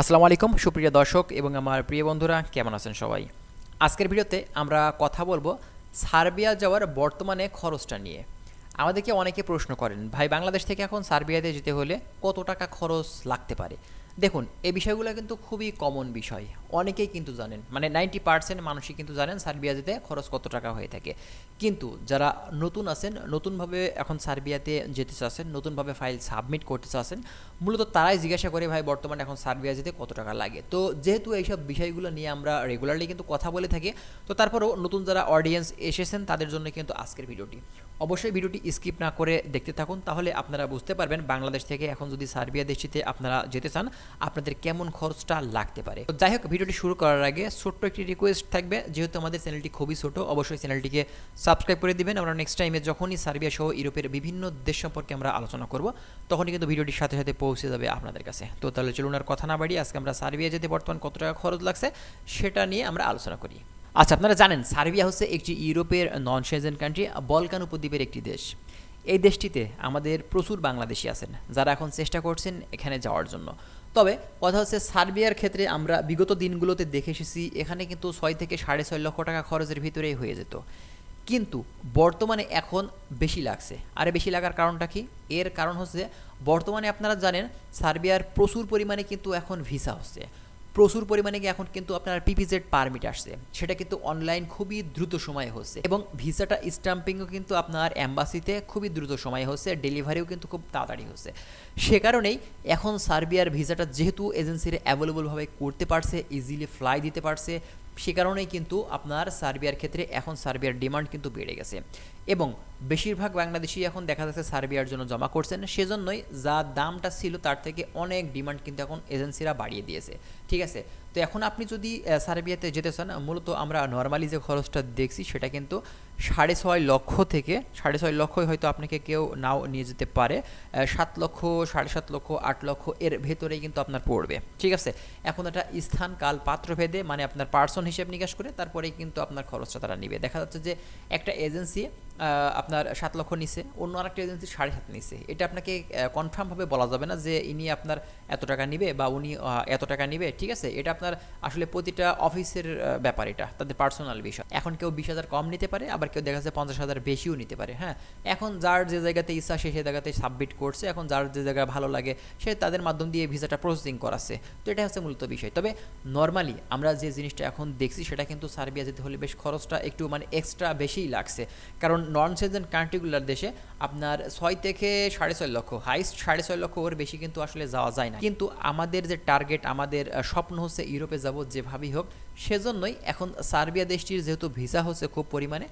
আসসালামু আলাইকুম, সুপ্রিয় দর্শক এবং আমার প্রিয় বন্ধুরা, কেমন আছেন সবাই? আজকের ভিডিওতে আমরা কথা বলব সার্বিয়া যাওয়ার বর্তমানে খরচটা নিয়ে। আমাদেরকে অনেকে প্রশ্ন করেন, ভাই, বাংলাদেশ থেকে এখন সার্বিয়াতে যেতে হলে কত টাকা খরচ লাগতে পারে? দেখুন, এই বিষয়গুলো কিন্তু খুবই কমন বিষয়। অনেকেই কিন্তু জানেন মানে নাইনটি পার্সেন্ট মানুষই কিন্তু জানেন সার্বিয়া যেতে খরচ কত টাকা হয়ে থাকে। কিন্তু যারা নতুন আছেন, নতুনভাবে এখন সার্বিয়াতে যেতে চাচ্ছেন, নতুনভাবে ফাইল সাবমিট করতে চাচ্ছেন, মূলত তারাই জিজ্ঞাসা করে, ভাই, বর্তমানে এখন সার্বিয়া যেতে কত টাকা লাগে? তো যেহেতু এইসব বিষয়গুলো নিয়ে আমরা রেগুলারলি কিন্তু কথা বলে থাকি, তো তারপরেও নতুন যারা অডিয়েন্স এসেছেন, তাদের জন্য কিন্তু আজকের ভিডিওটি। অবশ্যই ভিডিওটি স্কিপ না করে দেখতে থাকুন, তাহলে আপনারা বুঝতে পারবেন, বাংলাদেশ থেকে এখন যদি সার্বিয়া দেশটিতে আপনারা যেতে চান আপনাদের কেমন খরচটা লাগতে পারে। তো যাই হোক, ভিডিওটি শুরু করার আগে ছোট্ট একটি রিকোয়েস্ট থাকবে। যেহেতু আমাদের চ্যানেলটি খুবই ছোট, অবশ্যই চ্যানেলটিকে সাবস্ক্রাইব করে দিবেন। আমরা নেক্সট টাইমে যখনই সার্বিয়া সহ ইউরোপের বিভিন্ন দেশ সম্পর্কে আমরা আলোচনা করব, তখনই কিন্তু ভিডিওটির সাথে সাথে পৌঁছে যাবে আপনাদের কাছে। তো তাহলে চলুন আর কথা না বাড়িয়ে আজকে আমরা সার্বিয়া যেতে বর্তমান কত টাকা খরচ লাগছে সেটা নিয়ে আমরা আলোচনা করি। আচ্ছা আপনারা জানেন, সার্বিয়া হচ্ছে একটি ইউরোপের নন সেজেন কান্ট্রি বলকান উপদ্বীপের একটি দেশ। এই দেশটিতে আমাদের প্রচুর বাংলাদেশি আছেন, যারা এখন চেষ্টা করছেন এখানে যাওয়ার জন্য। তবে কথা হচ্ছে সার্বিয়ার ক্ষেত্রে আমরা বিগত দিনগুলোতে দেখে এসেছি, এখানে কিন্তু ছয় থেকে সাড়ে ছয় লক্ষ টাকা খরচের ভিতরেই হয়ে যেত। কিন্তু বর্তমানে এখন বেশি লাগছে। আর বেশি লাগার কারণটা কি? এর কারণ হচ্ছে বর্তমানে আপনারা জানেন, সার্বিয়ার প্রচুর পরিমাণে কিন্তু এখন ভিসা হচ্ছে। প্রচুর পরিমাণে এখন কিন্তু আপনার পিপিজেড পারমিট আসছে। সেটা কিন্তু অনলাইন খুবই দ্রুত সময়ে হচ্ছে এবং ভিসাটা স্টাম্পিংও কিন্তু আপনার অ্যাম্বাসিতে খুবই দ্রুত সময়ে হচ্ছে ডেলিভারিও কিন্তু খুব তাড়াতাড়ি হচ্ছে। সে কারণেই এখন সার্বিয়ার ভিসাটা যেহেতু এজেন্সির অ্যাভেলেবলভাবে করতে পারছে ইজিলি ফ্লাই দিতে পারছে, সে কারণেই কিন্তু আপনার সার্বিয়ার ক্ষেত্রে এখন সার্বিয়ার ডিমান্ড কিন্তু বেড়ে গেছে। এবং বেশিরভাগ বাংলাদেশি এখন দেখা যাচ্ছে সার্বিয়ার জন্য জমা করছেন, সেজন্যই যা দামটা ছিল তার থেকে অনেক ডিমান্ড কিন্তু এখন এজেন্সিরা বাড়িয়ে দিয়েছে। ঠিক আছে? তো এখন আপনি যদি সার্বিয়াতে যেতে চান, মূলত আমরা নর্মালি যে খরচটা দেখছি সেটা কিন্তু সাড়ে ছয় লক্ষ থেকে, সাড়ে ছয় লক্ষই হয়তো আপনাকে কেউ নাও নিয়ে যেতে পারে সাত লক্ষ, সাড়ে সাত লক্ষ, আট লক্ষ এর ভেতরেই কিন্তু আপনার পড়বে। ঠিক আছে? এখন এটা স্থান, কাল পাত্র ভেদে মানে আপনার পার্সন হিসেব নিকাশ করে, তারপরেই কিন্তু আপনার খরচটা তারা নিবে। দেখা যাচ্ছে যে একটা এজেন্সি আপনার সাত লক্ষ নিছে, অন্য আরেকটা এজেন্সি সাড়ে সাত নিছে। এটা আপনাকে কনফার্মভাবে বলা যাবে না যে ইনি আপনার এত টাকা নিবে বা উনি এত টাকা নিবে, ঠিক আছে? এটা আপনার আসলে প্রতিটা অফিসের ব্যাপার এটা, তাদের পার্সোনাল বিষয়। এখন কেউ বিশ হাজার কম নিতে পারে, আবার কেউ দেখা যাচ্ছে পঞ্চাশ হাজার বেশিও নিতে পারে হ্যাঁ? এখন যার যে জায়গাতে ইচ্ছা সে সে জায়গাতে সাবমিট করছে, এখন যার যে জায়গায় ভালো লাগে, সে তাদের মাধ্যম দিয়ে ভিসাটা প্রসেসিং করাচ্ছে। তো এটা হচ্ছে মূলত বিষয়। তবে নর্মালি আমরা যে জিনিসটা এখন দেখছি, সেটা কিন্তু সার্বিয়া যেতে হলে বেশ খরচটা একটু মানে এক্সট্রা বেশিই লাগছে। কারণ নন সেজেন কান্ট্রিগুলার দেশে আপনার ছয় থেকে সাড়ে ছয় লক্ষ হাইস্ট সাড়ে ছয় লক্ষ ওর বেশি কিন্তু আসলে যাওয়া যায় না। কিন্তু আমাদের যে টার্গেট আমাদের স্বপ্ন হচ্ছে ইউরোপে যাব যেভাবেই হোক, সেজন্যই এখন সার্বিয়া দেশটির যেহেতু ভিসা হচ্ছে খুব পরিমাণে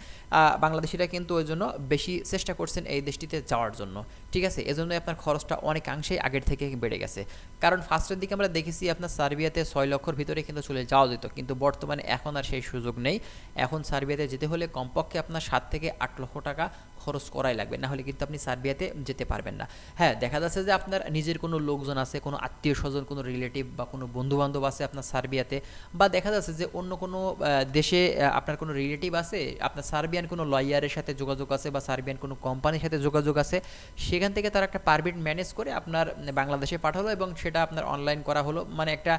বাংলাদেশিরা কিন্তু ওই জন্য বেশি চেষ্টা করছেন এই দেশটিতে যাওয়ার জন্য। ঠিক আছে? এজন্যই আপনার খরচটা অনেকাংশেই আগের থেকে বেড়ে গেছে। কারণ ফার্স্টের দিকে আমরা দেখেছি আপনার সার্বিয়াতে ছয় লক্ষর ভিতরে কিন্তু চলে যাওয়া যেত। কিন্তু বর্তমানে এখন আর সেই সুযোগ নেই। এখন সার্বিয়াতে যেতে হলে কমপক্ষে আপনার সাত থেকে আট লক্ষ টাকা খরচ করাই লাগবে। না হলে কিন্তু আপনি সার্বিয়াতে যেতে পারবেন না। হ্যাঁ দেখা যাচ্ছে যে আপনার নিজের কোনো লোকজন আছে, কোনো আত্মীয় স্বজন কোনো রিলেটিভ বা কোনো বন্ধুবান্ধব আছে আপনার সার্বিয়াতে। বা দেখা যাচ্ছে যে অন্য কোনো দেশে আপনার কোনো রিলেটিভ আছে, আপনার সার্বিয়ান কোনো লয়ারের সাথে যোগাযোগ আছে বা সার্বিয়ান কোনো কোম্পানির সাথে যোগাযোগ আছে সেখান থেকে তারা একটা পারমিট ম্যানেজ করে আপনার বাংলাদেশে পাঠালো এবং সেটা আপনার অনলাইন করা হলো। মানে একটা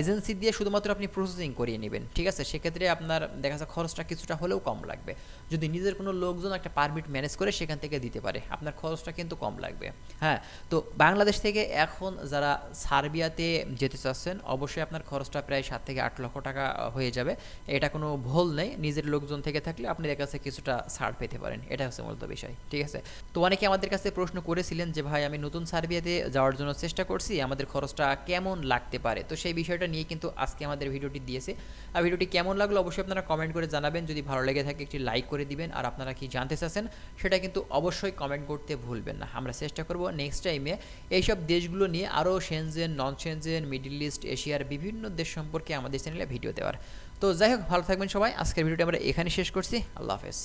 এজেন্সি দিয়ে শুধুমাত্র আপনি প্রসেসিং করিয়ে নেবেন, ঠিক আছে? সেক্ষেত্রে আপনার দেখা যাচ্ছে খরচটা কিছুটা হলেও কম লাগবে। যদি নিজের কোনো লোকজন একটা পারমিট ম্যানেজ করে সেখান থেকে দিতে পারে, আপনার খরচটা কিন্তু কম লাগবে। হ্যাঁ তো বাংলাদেশ থেকে এখন যারা সার্বিয়াতে যেতে চাচ্ছেন, অবশ্যই আপনার খরচটা প্রায় সাত থেকে আট লক্ষ টাকা হয়ে যাবে। এটা কোনো ভুল নেই, নিজের লোকজন থেকে থাকলে আপনি দেখা কাছে কিছুটা ছাড় পেতে পারেন। এটা হচ্ছে মূলত বিষয়, ঠিক আছে? তো অনেকে আমাদের কাছে প্রশ্ন করেছিলেন যে, ভাই, আমি নতুন সার্বিয়াতে যাওয়ার জন্য চেষ্টা করছি, আমাদের খরচটা কেমন লাগতে পারে? তো সেই বিষয়টা নিয়ে কিন্তু আজকে আমাদের ভিডিওটি দিয়েছে। আর ভিডিওটি কেমন লাগল অবশ্যই আপনারা কমেন্ট করে জানাবেন। যদি ভালো লেগে থাকে একটি লাইক করে দিবেন। আর আপনারা কি জানতে চাচ্ছেন, সেটা কিন্তু অবশ্যই কমেন্ট করতে ভুলবেন না। আমরা চেষ্টা করব নেক্সট টাইমে এইসব দেশগুলো নিয়ে আরও Schengen non Schengen Middle East এশিয়ার বিভিন্ন দেশ সম্পর্কে আমাদের চ্যানেলে ভিডিও দেওয়ার। তো যাই হোক, ভালো থাকবেন সবাই। আজকের ভিডিওটি আমরা এখানে শেষ করছি। আল্লাহ হাফেজ।